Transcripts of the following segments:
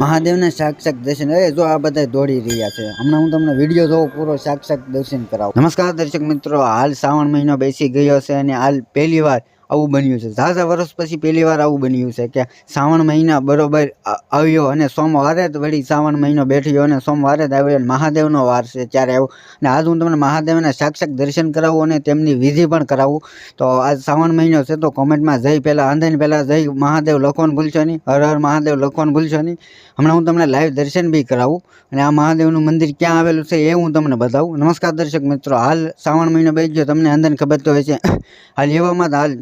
મહાદેવના સાક્ષાત દર્શન. અરે જો આ બધા દોડી રહ્યા છે. હમણાં હું તમને વીડિયો જોઉં, પૂરો સાક્ષાત દર્શન કરાવું. નમસ્કાર દર્શક મિત્રો. હાલ શ્રાવણ મહિનો બેસી ગયો છે અને હાલ પહેલી વાર આવું બન્યું છે. ઝાઝા વર્ષ પછી પહેલી વાર આવું બન્યું છે કે શ્રાવણ મહિના બરોબર આવ્યો અને સોમવારે જ વળી શ્રાવણ મહિનો બેઠ્યો અને સોમવારે જ આવ્યો અને મહાદેવનો વાર છે ત્યારે આવ્યો અને આજ હું તમને મહાદેવના સાક્ષાત દર્શન કરાવું અને તેમની વિધિ પણ કરાવું. તો આજ શ્રાવણ મહિનો છે તો કોમેન્ટમાં જઈ પહેલાં આંધન પહેલાં જઈ મહાદેવ લખવાનું ભૂલશો નહીં, હર હર મહાદેવ લખવાનું ભૂલશો નહીં. હમણાં હું તમને લાઈવ દર્શન બી કરાવું. અને આ મહાદેવનું મંદિર ક્યાં આવેલું છે એ હું તમને બતાવું. નમસ્કાર દર્શક મિત્રો, હાલ શ્રાવણ મહિનો બેસી ગયો તમને અંદર ખબર તો હોય છે હાલ એવામાં હાલ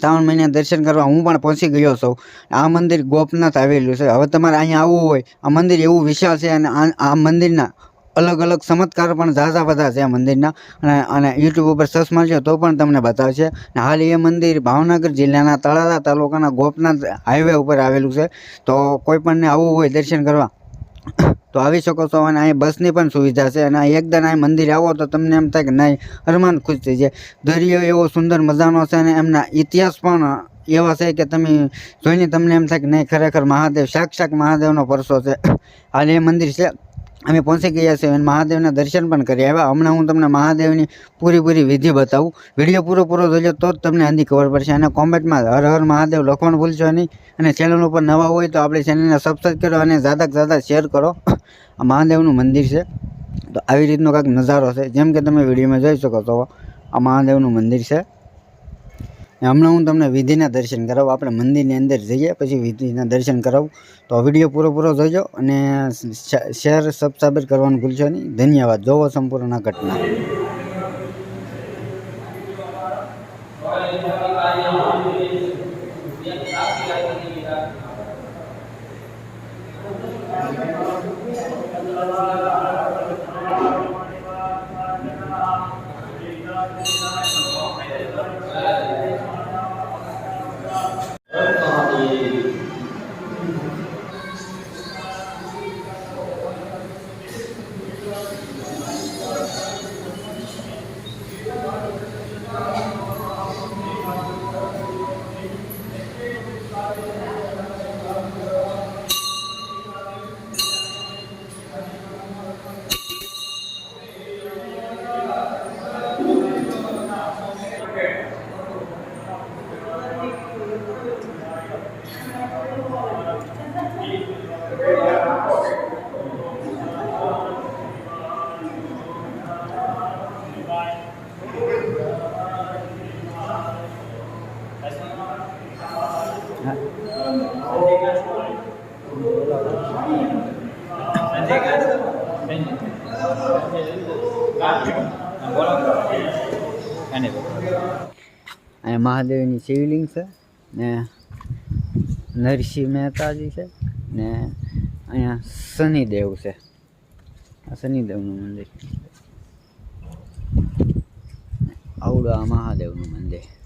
શ્રાવણ મહિના દર્શન કરવા હું પણ પહોંચી ગયો છું. આ મંદિર ગોપનાથ આવેલું છે. હવે તમારે અહીંયા આવવું હોય, આ મંદિર એવું વિશાળ છે અને આ મંદિરના અલગ અલગ ચમત્કાર પણ ઝાઝા બધા છે આ મંદિરના. અને અને યુટ્યુબ ઉપર સર્ચ મારજો તો પણ તમને બતાવશે. અને હાલ એ મંદિર ભાવનગર જિલ્લાના તળાજા તાલુકાના ગોપનાથ હાઈવે ઉપર આવેલું છે. તો કોઈ પણને આવવું હોય દર્શન કરવા તો આવી શકો છો અને અહીં બસની પણ સુવિધા છે અને એકદમ અહીં મંદિર આવો તો તમને એમ થાય કે નહીં અરમાન ખુશ થઈ જાય. દરિયો એવો સુંદર મજાનો છે અને એમના ઇતિહાસ પણ એવા છે કે તમે જોઈને તમને એમ થાય કે નહીં, ખરેખર મહાદેવ, સાક્ષાત મહાદેવનો પરસો છે. હાલ એ મંદિર છે. અમે પહોંચી ગયા છીએ અને મહાદેવના દર્શન પણ કરી આવ્યા. હમણાં હું તમને મહાદેવની પૂરી વિધિ બતાવું. વીડિયો પૂરો પૂરો જોજો તો જ તમને આની ખબર પડશે. અને કોમેન્ટમાં હર હર મહાદેવ લખવાનું ભૂલશો નહીં. અને ચેનલ ઉપર નવા હોય તો આપણી ચેનલને સબસ્ક્રાઈબ કરો અને જ્યાદા જ્યાદા શેર કરો. આ મહાદેવનું મંદિર છે. તો આવી રીતનો કાંઈક નજારો છે. જેમ કે તમે વિડીયોમાં જોઈ શકો છો, આ મહાદેવનું મંદિર છે. હમણાં હું તમને વિધિના દર્શન કરાવું. આપણે મંદિરની અંદર જઈએ, પછી વિધિના દર્શન કરાવું. તો વીડિયો પૂરો પૂરો જોજો અને શેર સબસ્ક્રાઈબ કરવાનું ભૂલશો નહીં. ધન્યવાદ. જોવો સંપૂર્ણ ઘટના. અહીંયા મહાદેવની શિવલિંગ છે ને નરસિંહ મહેતાજી છે ને અહીંયા શનિદેવ છે. આ શનિદેવનું મંદિર. આવડું આ મહાદેવનું મંદિર.